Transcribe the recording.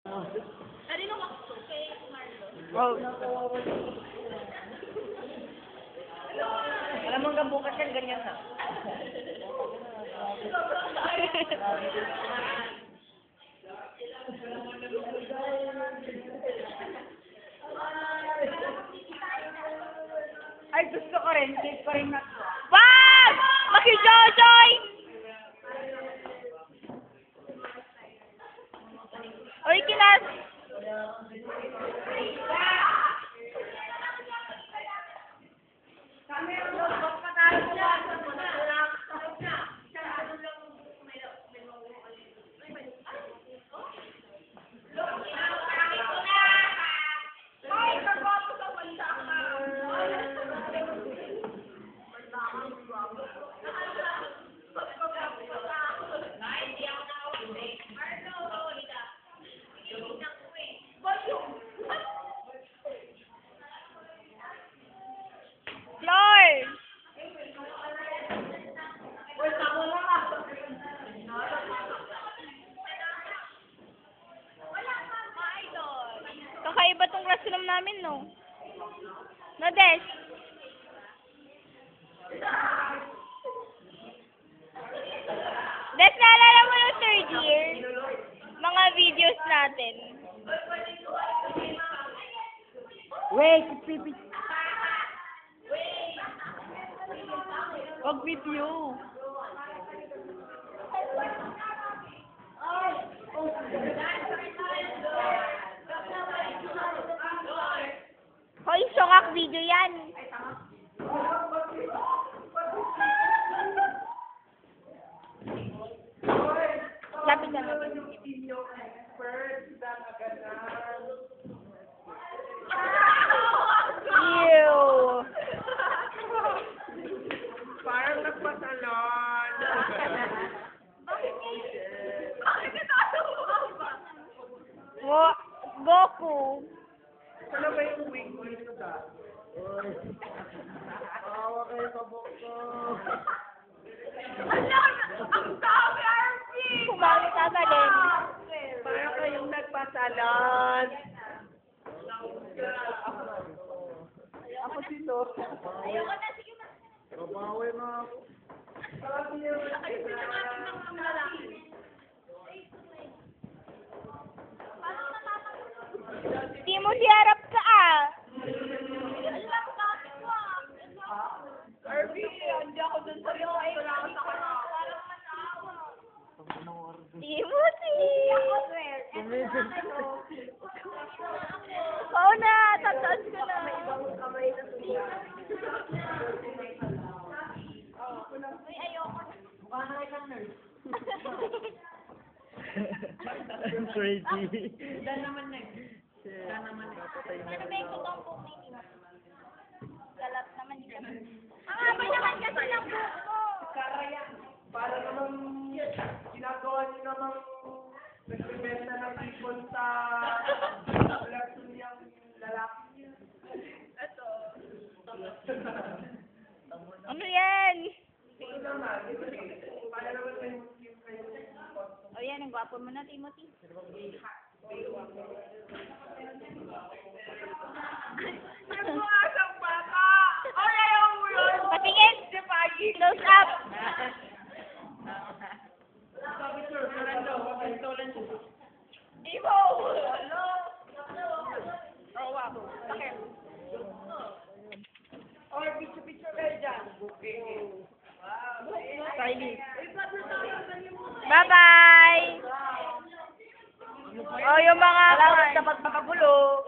Kanino makso? Kay Marlon. Wow. Alam mo hanggang bukas yan, ganyan na. Ay, gusto ko rin. Cake ko rin na. Wag! Makijojoy! Oy, classroom namin, no? No, Des? Des, naalala mo yung third year? Mga videos natin. Wait, pipi. Wag video. Hoy, video yan. Lapit na lapit. Parang nagpasalon. Wo, Goku. Ano ba yung wing ko nito da? Awa kayo kabok ko. Kumami ka galing. Parang kayong nagpasalon. Ako dito. Ayoko na, sige na. Babawi na ako. Di mo siharap ka ah. Arby, hindi ako dun sa iyo. Ay, wala ako sa kanya. Di mo si. Oo na, tataas ka na. Uy, ayoko. I'm crazy. Ano ba yung kutong buhok ni Timo? Galat naman siya. Ang haba naman kasi ng buhok mo. Para naman ginagawa niyo naman nagbibenta ng ipon sa relasyon niyang lalaki niya. Ito. Ano yan? Ito naman, ito Para naman may yung kayo O yan, ang gwapo mo na, Timothy. Nagbuhasang bata! Ay, ayaw mo yun! Patingin! Close up! Ibo! Hello! Oh, wow. Okay. Or picture-picture kayo dyan. Kylie. Bye-bye! Oh, yung mga... Salamat sa pagpapagulo.